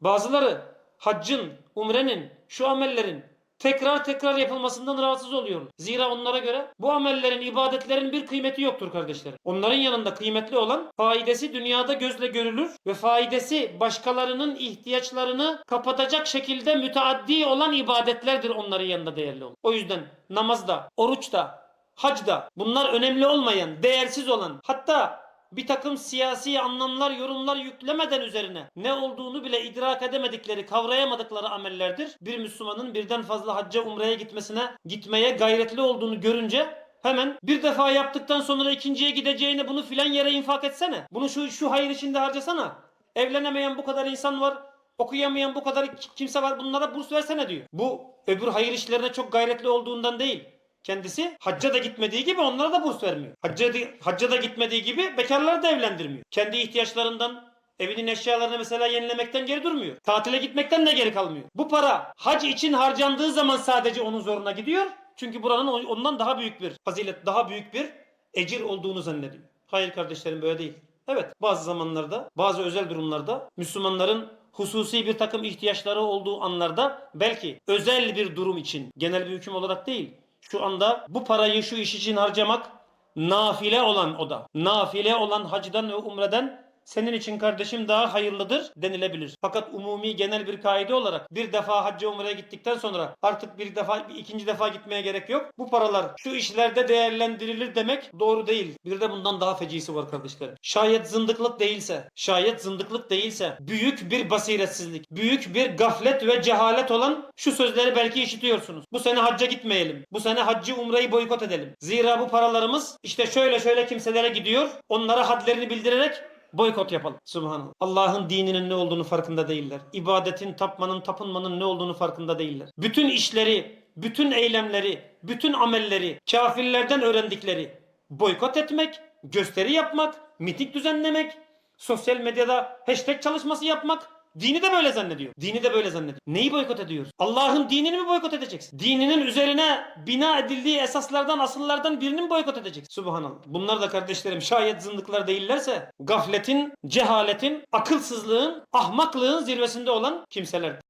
Bazıları haccın, umrenin, şu amellerin tekrar tekrar yapılmasından rahatsız oluyor. Zira onlara göre bu amellerin, ibadetlerin bir kıymeti yoktur kardeşlerim. Onların yanında kıymetli olan faidesi dünyada gözle görülür ve faidesi başkalarının ihtiyaçlarını kapatacak şekilde müteaddi olan ibadetlerdir onların yanında değerli olan. O yüzden namazda, oruçta, hacda bunlar önemli olmayan, değersiz olan hatta bir takım siyasi anlamlar, yorumlar yüklemeden üzerine ne olduğunu bile idrak edemedikleri, kavrayamadıkları amellerdir. Bir Müslümanın birden fazla hacca, umreye gitmesine, gitmeye gayretli olduğunu görünce hemen bir defa yaptıktan sonra ikinciye gideceğine bunu filan yere infak etsene. Bunu şu şu hayır içinde harcasana. Evlenemeyen bu kadar insan var. Okuyamayan bu kadar kimse var. Bunlara burs versene diyor. Bu öbür hayır işlerine çok gayretli olduğundan değil. Kendisi hacca da gitmediği gibi onlara da burs vermiyor. Hacca hacca da gitmediği gibi bekarları da evlendirmiyor. Kendi ihtiyaçlarından evinin eşyalarını mesela yenilemekten geri durmuyor. Tatile gitmekten de geri kalmıyor. Bu para hac için harcandığı zaman sadece onun zoruna gidiyor. Çünkü buranın on- ondan daha büyük bir fazilet, daha büyük bir ecir olduğunu zannediyor. Hayır kardeşlerim böyle değil. Evet bazı zamanlarda, bazı özel durumlarda Müslümanların hususi bir takım ihtiyaçları olduğu anlarda belki özel bir durum için genel bir hüküm olarak değil şu anda bu parayı şu iş için harcamak nafile olan o da. Nafile olan hacdan ve umreden senin için kardeşim daha hayırlıdır denilebilir. Fakat umumi genel bir kaide olarak bir defa hacca umreye gittikten sonra artık bir defa ikinci defa gitmeye gerek yok. Bu paralar şu işlerde değerlendirilir demek doğru değil. Bir de bundan daha fecisi var kardeşlerim. Şayet zındıklık değilse, şayet zındıklık değilse büyük bir basiretsizlik, büyük bir gaflet ve cehalet olan şu sözleri belki işitiyorsunuz. Bu sene hacca gitmeyelim. Bu sene haccı umreyi boykot edelim. Zira bu paralarımız işte şöyle şöyle kimselere gidiyor. Onlara hadlerini bildirerek boykot yapalım. Subhanallah. Allah'ın dininin ne olduğunu farkında değiller. İbadetin, tapmanın, tapınmanın ne olduğunu farkında değiller. Bütün işleri, bütün eylemleri, bütün amelleri kafirlerden öğrendikleri boykot etmek, gösteri yapmak, miting düzenlemek, sosyal medyada hashtag çalışması yapmak Dini de böyle zannediyor. Dini de böyle zannediyor. Neyi boykot ediyoruz? Allah'ın dinini mi boykot edeceksin? Dininin üzerine bina edildiği esaslardan, asıllardan birini mi boykot edeceksin? Subhanallah. Bunlar da kardeşlerim şayet zındıklar değillerse gafletin, cehaletin, akılsızlığın, ahmaklığın zirvesinde olan kimseler.